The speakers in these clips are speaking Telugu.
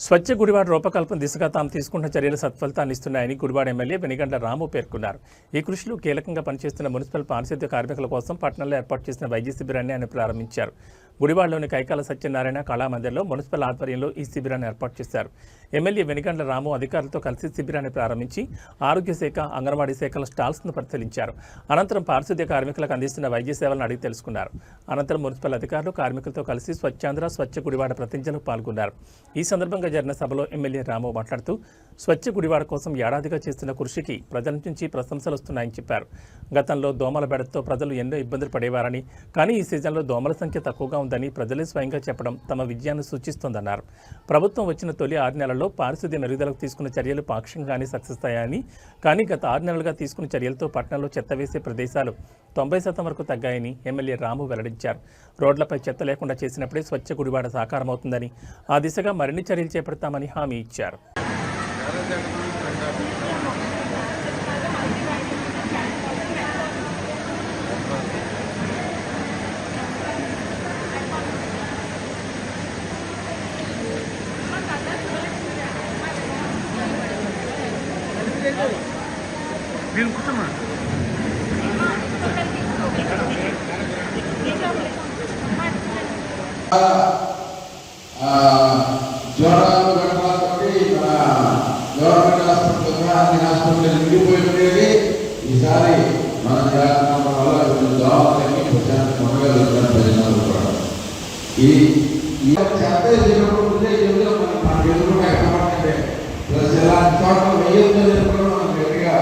స్వచ్ఛ గుడివాడ రూపకల్పన దిశగా తాము తీసుకున్న చర్యలు సత్ఫలితాన్ని ఇస్తున్నాయని గుడివాడ ఎమ్మెల్యే వెనిగండ్ల రాము పేర్కొన్నారు. ఈ కృషిలో కీలకంగా పనిచేస్తున్న మున్సిపల్ పారిశుద్ధ్య కార్మికుల కోసం పట్టణంలో ఏర్పాటు చేసిన వైద్య శిబిరాన్ని ఆయన ప్రారంభించారు. గుడివాడలోని కైకాల సత్యనారాయణ కళామందిర్లో మున్సిపల్ ఆధ్వర్యంలో ఈ శిబిరాన్ని ఏర్పాటు చేశారు. ఎమ్మెల్యే వెనిగండ్ల రాము అధికారులతో కలిసి శిబిరాన్ని ప్రారంభించి ఆరోగ్య శాఖ అంగన్వాడీ శాఖల స్టాల్స్ను పరిశీలించారు. అనంతరం పారిశుద్ధ్య కార్మికులకు అందిస్తున్న వైద్య సేవలను అడిగి తెలుసుకున్నారు. అనంతరం మున్సిపల్ అధికారులు కార్మికులతో కలిసి స్వచ్ఛాంధ్ర స్వచ్ఛ గుడివాడ ప్రతిజ్ఞలు పాల్గొన్నారు. ఈ సందర్భంగా జరిగిన సభలో ఎమ్మెల్యే రాము మాట్లాడుతూ స్వచ్ఛ గుడివాడ కోసం ఏడాదిగా చేస్తున్న కృషికి ప్రజల నుంచి ప్రశంసలు వస్తున్నాయని చెప్పారు. గతంలో దోమల బెడతో ప్రజలు ఎన్నో ఇబ్బందులు పడేవారని కానీ ఈ సీజన్లో దోమల సంఖ్య తక్కువగా ఉందని ప్రజలే స్వయంగా చెప్పడం తమ విజయాన్ని సూచిస్తోందన్నారు. ప్రభుత్వం వచ్చిన తొలి ఆరు నెలల్లో పారిశుద్ధ్య మెరుగుదలకు తీసుకున్న చర్యలు పాక్షికంగానే సక్సెస్ అయ్యాయని కానీ గత ఆరు నెలలుగా తీసుకున్న చర్యలతో పట్టణంలో చెత్త వేసే ప్రదేశాలు తొంభై శాతం వరకు తగ్గాయని ఎమ్మెల్యే రాము వెల్లడించారు. రోడ్లపై చెత్త లేకుండా చేసినప్పుడే స్వచ్ఛ గుడివాడ సాకారమవుతుందని ఆ దిశగా మరిన్ని చర్యలు చేపడతామని హామీ ఇచ్చారు. మీరు కూర్చోమా ఆ, జ్వరాలు గట్రాలతోటి మన గవర్నమెంట్ హాస్పిటల్ అన్ని నిండిపోయి ఉండేది ఈసారి మన జాగ్రత్త వల్ల కొంచెం దోమ ప్రశాంతం కూడా ఈ ఎదురుగా ప్లస్ ఇలాంటి చోట్ల వెయ్యొద్దు మనం గట్టిగా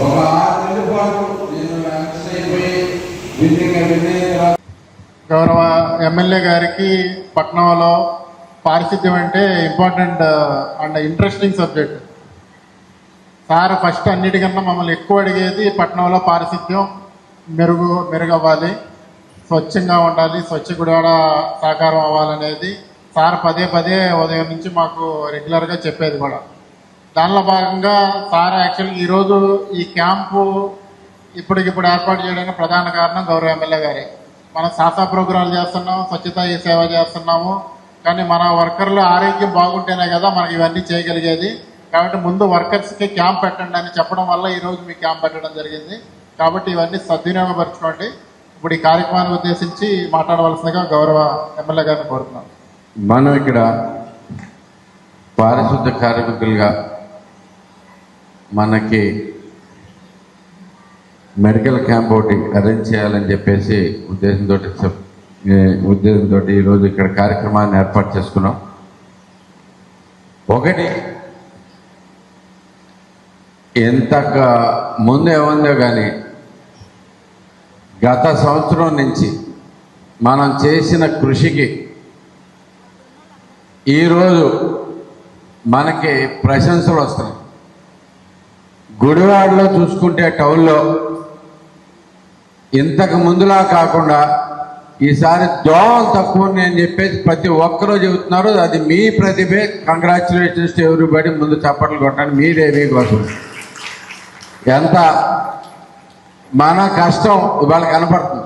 ఒక ఆరు నెలల పాటు నేను అయిపోయి బిల్డింగ్ అవన్నీ గౌరవ ఎమ్మెల్యే గారికి పట్నంలో పారిశుద్ధ్యం అంటే important and interesting subject sir first అన్నిటికన్నా మమ్మల్ని ఎక్కువ అడిగేది పట్టణంలో పారిశుద్ధ్యం మెరుగు మెరుగవ్వాలి స్వచ్ఛంగా ఉండాలి స్వచ్ఛ గుడివాడ సాకారం అవ్వాలనేది. సార్ పదే పదే ఉదయం నుంచి మాకు రెగ్యులర్గా చెప్పేది కూడా. దానిలో భాగంగా సార్ యాక్చువల్గా ఈరోజు ఈ క్యాంపు ఇప్పటికిప్పుడు ఏర్పాటు చేయడానికి ప్రధాన కారణం గౌరవ ఎమ్మెల్యే గారే. మనం శాసన ప్రోగ్రాంలు చేస్తున్నాం స్వచ్ఛత ఈ సేవ చేస్తున్నాము. కానీ మన వర్కర్లు ఆరోగ్యం బాగుంటేనే కదా మనకి ఇవన్నీ చేయగలిగేది. కాబట్టి ముందు వర్కర్స్కి క్యాంప్ పెట్టండి అని చెప్పడం వల్ల ఈరోజు మీ క్యాంప్ పెట్టడం జరిగింది. కాబట్టి ఇవన్నీ సద్వినియోగపరచుకోండి. ఇప్పుడు ఈ కార్యక్రమాన్ని ఉద్దేశించి మాట్లాడవలసిందిగా గౌరవ ఎమ్మెల్యే గారిని కోరుతున్నాం. మనం ఇక్కడ పారిశుద్ధ కార్మికులుగా మనకి మెడికల్ క్యాంప్ ఒకటి అరేంజ్ చేయాలని చెప్పేసి ఉద్దేశంతో ఉద్దేశంతో ఈరోజు ఇక్కడ కార్యక్రమాన్ని ఏర్పాటు చేసుకున్నాం. ఒకటి ఎంత ముందు ఏముందో కానీ గత సంవత్సరం నుంచి మనం చేసిన కృషికి ఈరోజు మనకి ప్రశంసలు వస్తున్నాయి. గుడివాడలో చూసుకుంటే టౌన్లో ఇంతకు ముందులా కాకుండా ఈసారి దోమలు తక్కువ అని చెప్పేసి ప్రతి ఒక్కరూ చెబుతున్నారు. అది మీ ప్రతిభే. కంగ్రాచులేషన్స్ ఎవరిబడి ముందు చప్పట్లు కొట్టండి. మీరేమీ కోసం ఎంత మన కష్టం ఇవాళ కనపడుతుంది.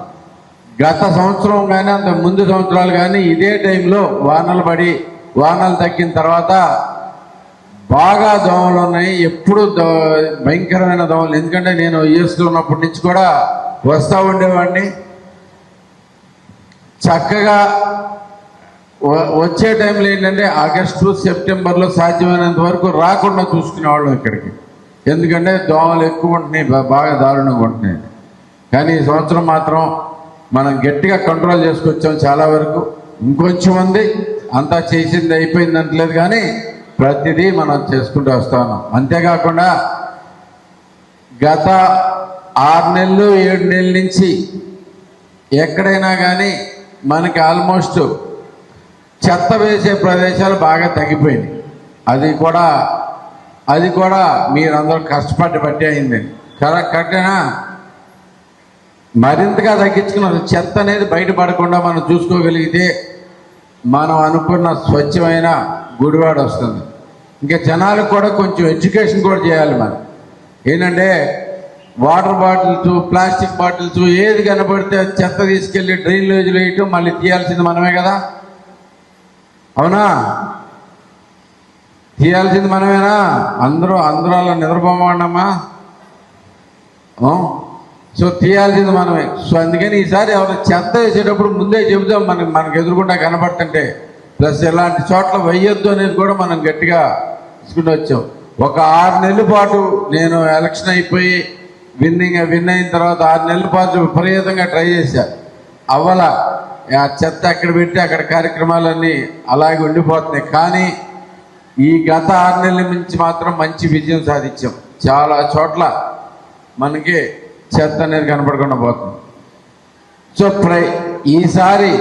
గత సంవత్సరం కానీ అంత ముందు సంవత్సరాలు కానీ ఇదే టైంలో వానలు పడి వానలు తగ్గిన తర్వాత బాగా దోమలు ఉన్నాయి. ఎప్పుడు భయంకరమైన దోమలు. ఎందుకంటే నేను యూఎస్లో ఉన్నప్పటి నుంచి కూడా వస్తూ ఉండేవాడిని. చక్కగా వ- వచ్చే టైంలో ఏంటంటే ఆగస్టు సెప్టెంబర్లో సాధ్యమైనంత వరకు రాకుండా చూసుకునేవాళ్ళం ఇక్కడికి. ఎందుకంటే దోమలు ఎక్కువ ఉంటున్నాయి బాగా దారుణంగా ఉంటున్నాయి. కానీ ఈ సంవత్సరం మాత్రం మనం గట్టిగా కంట్రోల్ చేసుకొచ్చాం చాలా వరకు. ఇంకొంచెం ఉంది అంతా చేసింది అయిపోయింది అంటలేదు కానీ ప్రతిదీ మనం చేసుకుంటూ వస్తాను అంతేకాకుండా గత ఆరు నెలలు ఏడు నెలల నుంచి ఎక్కడైనా కానీ మనకి ఆల్మోస్ట్ చెత్త వేసే ప్రదేశాలు బాగా తగ్గిపోయినాయి. అది కూడా అది కూడా మీరందరూ కష్టపడి బట్టి అయింది. కదా కరెక్టేనా? మరింతగా తగ్గించుకున్న చెత్త అనేది బయటపడకుండా మనం చూసుకోగలిగితే మనం అనుకున్న స్వచ్ఛమైన గుడివాడ వస్తుంది. ఇంకా జనాలకు కూడా కొంచెం ఎడ్యుకేషన్ కూడా చేయాలి మనం ఏంటంటే వాటర్ బాటిల్స్ ప్లాస్టిక్ బాటిల్స్ ఏది కనబడితే అది చెత్త తీసుకెళ్ళి డ్రైనేజ్లో వేయటం మళ్ళీ తీయాల్సింది మనమే కదా. అవునా? తీయాల్సింది మనమేనా? అందరూ అందరూ అలా నిద్రపోమన్నామా సో తీయాల్సింది మనమే. సో అందుకని ఈసారి ఎవరు చెత్త వేసేటప్పుడు ముందే చెబుతాం మనకి మనకు ఎదురుకుండా కనబడుతుంటే ప్లస్ ఇలాంటి చోట్ల వేయొద్దు అనేది కూడా మనం గట్టిగా తీసుకుని వచ్చాం. ఒక ఆరు నెలల పాటు నేను ఎలక్షన్ అయిపోయి విన్నింగ్ విన్ అయిన తర్వాత ఆరు నెలల పాటు విపరీతంగా ట్రై చేశా. అవ్వల. ఆ చెత్త అక్కడ పెట్టి అక్కడ కార్యక్రమాలన్నీ అలాగే ఉండిపోతున్నాయి. కానీ ఈ గత ఆరు నెలల నుంచి మాత్రం మంచి విజయం సాధించాం. చాలా చోట్ల మనకి చెత్త అనేది కనపడకుండా పోతుంది. సో ప్రై ఈసారి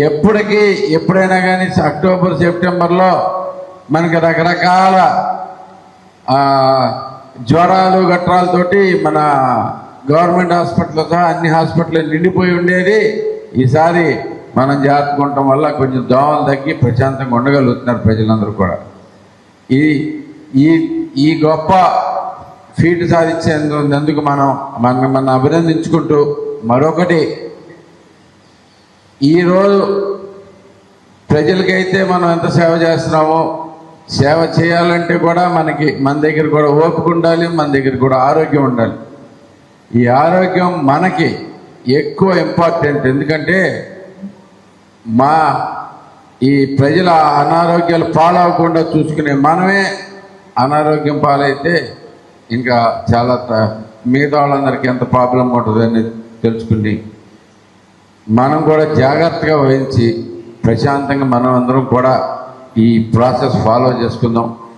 ఎప్పటికీ ఎప్పుడైనా కానీ అక్టోబర్ సెప్టెంబర్లో మనకి రకరకాల జ్వరాలు గట్రాలతోటి మన గవర్నమెంట్ హాస్పిటల్ సహా అన్ని హాస్పిటల్ నిండిపోయి ఉండేది. ఈసారి మనం జాగ్రత్తగా ఉండటం వల్ల కొంచెం దోమలు తగ్గి ప్రశాంతంగా ఉండగలుగుతున్నారు ప్రజలందరూ కూడా. ఈ ఈ ఈ గొప్ప ఫీట్ సాధించేందుకు మనం మనం మనం అభినందించుకుంటూ మరొకటి. ఈరోజు ప్రజలకైతే మనం ఎంత సేవ చేస్తున్నామో సేవ చేయాలంటే కూడా మనకి మన దగ్గర కూడా ఓపిక ఉండాలి మన దగ్గర కూడా ఆరోగ్యం ఉండాలి. ఈ ఆరోగ్యం మనకి ఎక్కువ ఇంపార్టెంట్. ఎందుకంటే మా ఈ ప్రజల అనారోగ్యాలు పాడవకుండా చూసుకునే మనమే అనారోగ్యం పాలైతే ఇంకా చాలా త- మిగతా వాళ్ళందరికీ ఎంత ప్రాబ్లం ఉంటుందని తెలుసుకుని మనం కూడా జాగ్రత్తగా వహించి ప్రశాంతంగా మనం అందరం కూడా ఈ ప్రాసెస్ ఫాలో చేసుకుందాం.